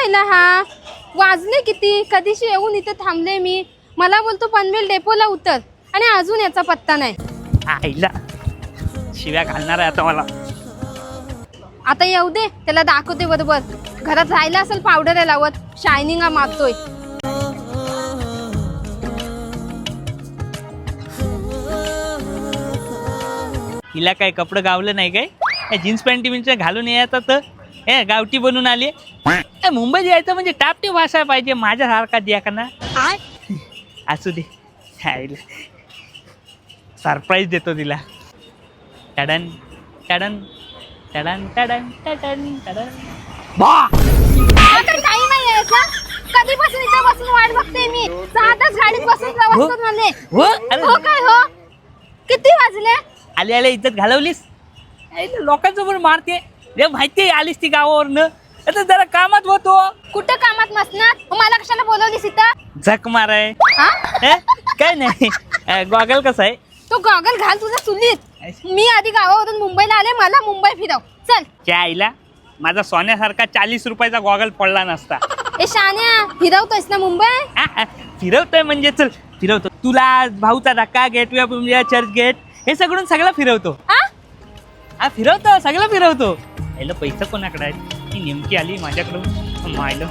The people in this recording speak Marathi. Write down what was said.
राहिला हा? वाजले किती? कधीशी येऊन इथे थांबले मी? मला बोलतो पनवेल डेपोला उतर. आणि अजून याचा पत्ता नाही. आईला शिव्या घालणार आहे आता मला. आता येऊ दे त्याला दाखवते बरोबर. घरात राहिला असेल पावडर आहे लावत. शायनिंग मागतोय. हिला काय कपडं गावलं नाही काय? जीन्स पॅन्ट घालून यायचं तर? हे गावठी बनून आली. ए, मुंबईत यायचं म्हणजे टापटे वासाय पाहिजे माझ्यासारखा द्या का ना? असू दे. सरप्राईज देतो तिला. टडन टडन टडन टडन टडन टडन. बा. आता काही नाही यायचा कधीपासून इथे बसून वाट बघते मी? सातच गाडीत बसून प्रवास करून आले हो. अरे हो काय हो? किती वाजले? आले आले इज्जत घालवलीस? लोकांसमोर मारते. रे माहिती आलीस ती गावावरनं. आता जरा कामात होतो कुठं कामात नसणार मग मला कशाला बोलवलीस इथं? झक माराय. हा? हे? काय नाही. गॉगल कसा आहे? तो गॉगल घाल तुझ्या चुलीत मी आधी गावावरून मुंबईला आले मला मुंबई फिरव. चल. त्या आईला माझा सोन्यासारखा चाळीस रुपयाचा गॉगल पडला नसता. ए शान्या फिरवतोयस ना मुंबई? आ, आ, फिरवतोय म्हणजे चल. फिरवतो. तुला भाऊचा धक्का Gateway of India Churchgate हे सगळं सगळं फिरवतो. हा हा फिरवतो सगळं फिरवतो. याला पैसा कोणाकडे आहेत? ती नेमकी आली माझ्याकडून. मायलं